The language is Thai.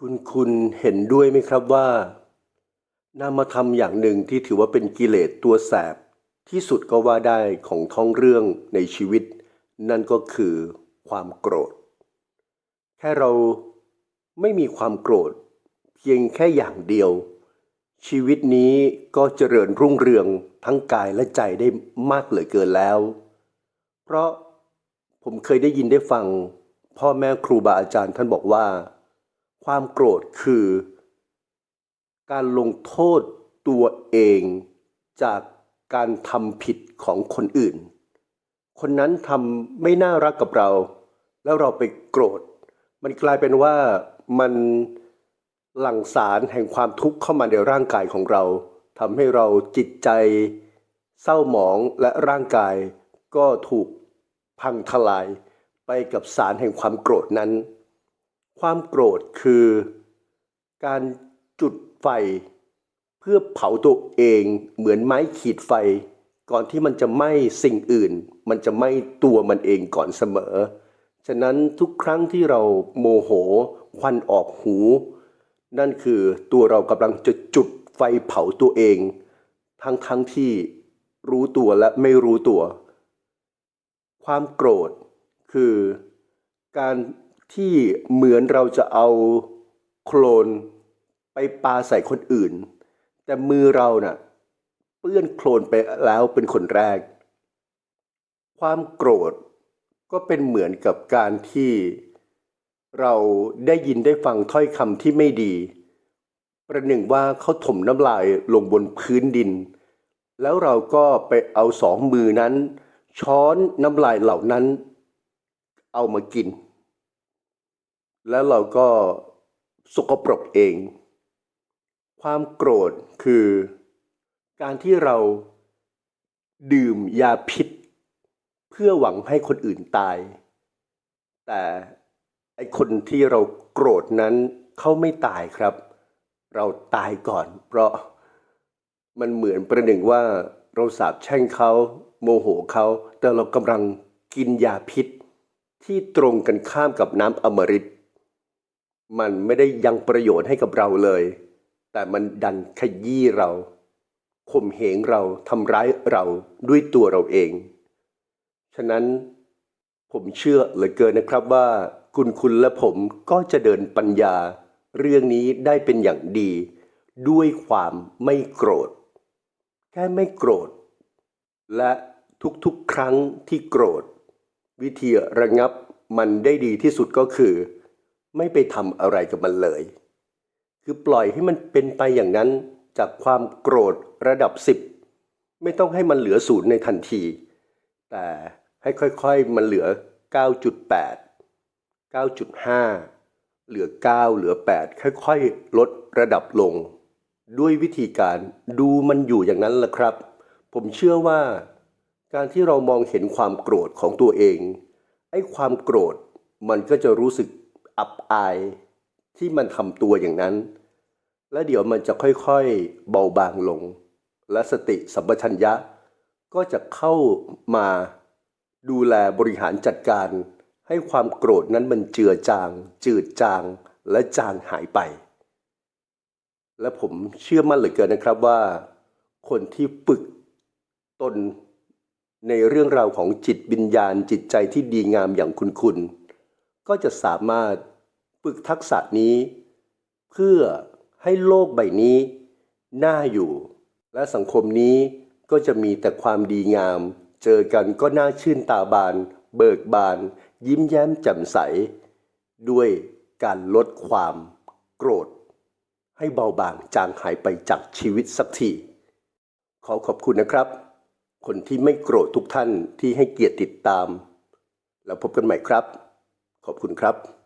คุณคุณเห็นด้วยไหมครับว่า นามธรรมอย่างหนึ่งที่ถือว่าเป็นกิเลสตัวแสบ ที่สุดก็ว่าได้ของท้องเรื่องในชีวิต นั่นก็คือความโกรธ แค่เราไม่มีความโกรธ เพียงแค่อย่างเดียว ชีวิตนี้ก็เจริญรุ่งเรืองทั้งกายและใจได้มากเหลือเกินแล้ว เพราะผมเคยได้ยินได้ฟัง พ่อแม่ครูบาอาจารย์ท่านบอกว่า ความโกรธคือ การลงโทษตัวเองจากการทำผิดของคนอื่น คนนั้นทำไม่น่ารักกับเรา แล้วเราไปโกรธ มันกลายเป็นว่ามันหลั่งสารแห่งความทุกข์เข้ามาในร่างกายของเราทำให้เราจิตใจ เศร้าหมองและร่างกายก็ถูกพังทลายไปกับสารแห่งความโกรธนั้น ความโกรธคือการจุดไฟ เพื่อเผาตัวเองเหมือนไม้ขีดไฟ ก่อนที่มันจะไหม้สิ่งอื่น มันจะไหม้ตัวมันเองก่อนเสมอ ฉะนั้นทุกครั้งที่เราโมโหควันออกหู นั่นคือตัวเรากำลังจะจุดไฟเผาตัวเอง ทั้งทั้งที่รู้ตัวและไม่รู้ตัว ความโกรธคือการ ที่เหมือนเราจะเอาโคลนไปปาใส่คนอื่น แต่มือเราน่ะเปื้อนโคลนไปแล้วเป็นคนแรก ความโกรธก็เป็นเหมือนกับการที่เราได้ยินได้ฟังถ้อยคำที่ไม่ดี ประหนึ่งว่าเขาถมน้ำลายลงบนพื้นดิน แล้วเราก็ไปเอาสองมือนั้น ช้อนน้ำลายเหล่านั้น เอามากิน แล้วเราก็สกปรกเอง ความโกรธคือ การที่เราดื่มยาพิษ เพื่อหวังให้คนอื่นตาย แต่ไอคนที่เราโกรธนั้นเขาไม่ตายครับ เราตายก่อน เพราะมันเหมือนประหนึ่งว่าเราสาบแช่งเขาโมโหเขา แต่เรากำลังกินยาพิษที่ตรงกันข้ามกับน้ำอมฤต มันไม่ได้ยังประโยชน์ให้กับเราเลย แต่มันดันขยี้เราข่มเหงเราทำร้ายเราด้วยตัวเราเอง ฉะนั้นผมเชื่อเหลือเกินนะครับว่าคุณคุณและผมก็จะเดินปัญญา เรื่องนี้ได้เป็นอย่างดี ด้วยความไม่โกรธ แค่ไม่โกรธ และทุกๆครั้งที่โกรธ วิธีระงับมันได้ดีที่สุดก็คือ ไม่ไปทำอะไรกับมันเลย คือปล่อยให้มันเป็นไปอย่างนั้นจากความโกรธระดับสิบไม่ต้องให้มันเหลือศูนย์ในทันที แต่ให้ค่อยๆมันเหลือ 9.8 9.5 เหลือ 9 เหลือ 8 ค่อยๆ ลดระดับลง ด้วยวิธีการดูมันอยู่อย่างนั้นแหละครับ ผมเชื่อว่า การที่เรามองเห็นความโกรธของตัวเองไอ้ความโกรธมันก็จะรู้สึก อับอายที่มันทำตัวอย่างนั้น และเดี๋ยวมันจะค่อยๆเบาบางลง และสติสัมปชัญญะ ก็จะเข้ามาดูแลบริหารจัดการ ให้ความโกรธนั้นมันเจือจาง จืดจางและจางหายไป และผมเชื่อมั่นเหลือเกินนะครับว่า คนที่ฝึกตนในเรื่องราวของจิตวิญญาณจิตใจที่ดีงามอย่างคุณคุณ ก็จะสามารถฝึกทักษะนี้ เพื่อให้โลกใบนี้น่าอยู่ และสังคมนี้ก็จะมีแต่ความดีงาม เจอกันก็น่าชื่นตาบาน เบิกบาน ยิ้มแย้มแจ่มใส ด้วยการลดความโกรธ ให้เบาบางจางหายไปจากชีวิตสักทีขอขอบคุณนะครับ คนที่ไม่โกรธทุกท่านที่ให้เกียรติติดตาม แล้วพบกันใหม่ครับ ขอบคุณครับ